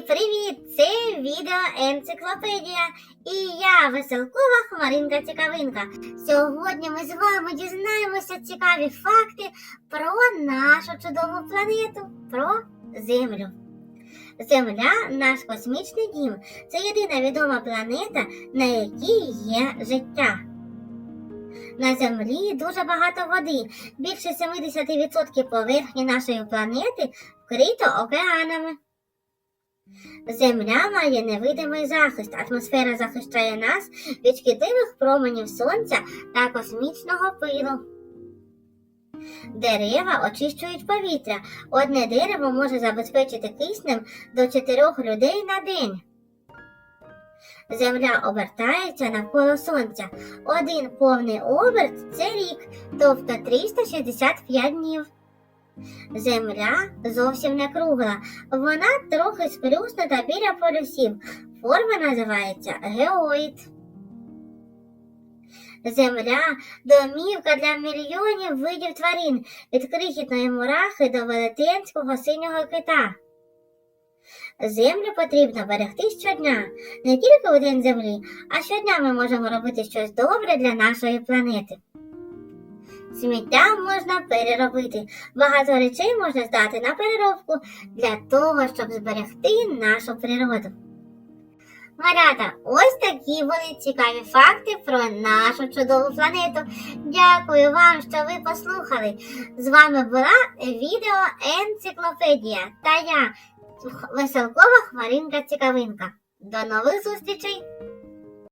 привіт! Це відео енциклопедія. І я веселкова хмаринка цікавинка. Сьогодні ми з вами дізнаємося цікаві факти про нашу чудову планету, про Землю. Земля наш космічний дім. Це єдина відома планета, на якій є життя. На землі дуже багато води. Більше 70% поверхні нашої планети вкрито океанами. Земля має невидимий захист. Атмосфера захищає нас від шкідливих променів сонця та космічного пилу. Дерева очищують повітря. Одне дерево може забезпечити киснем до 4 людей на день. Земля обертається навколо сонця. Один повний оберт це рік, тобто 365 днів. Земля зовсім не кругла, вона трохи сплюснута біля полюсів. Форма називається геоїд. Земля домівка для мільйонів видів тварин від крихітної мурахи до велетенського синього кита. Землю потрібно берегти щодня, не тільки у день землі, а щодня ми можемо робити щось добре для нашої планети. Сміття можна переробити. Багато речей можна здати на переробку для того, щоб зберегти нашу природу. Малята, ось такі були цікаві факти про нашу чудову планету. Дякую вам, що ви послухали. З вами була відео Енциклопедія та я, Веселкова Хмаринка Цікавинка. До нових зустрічей!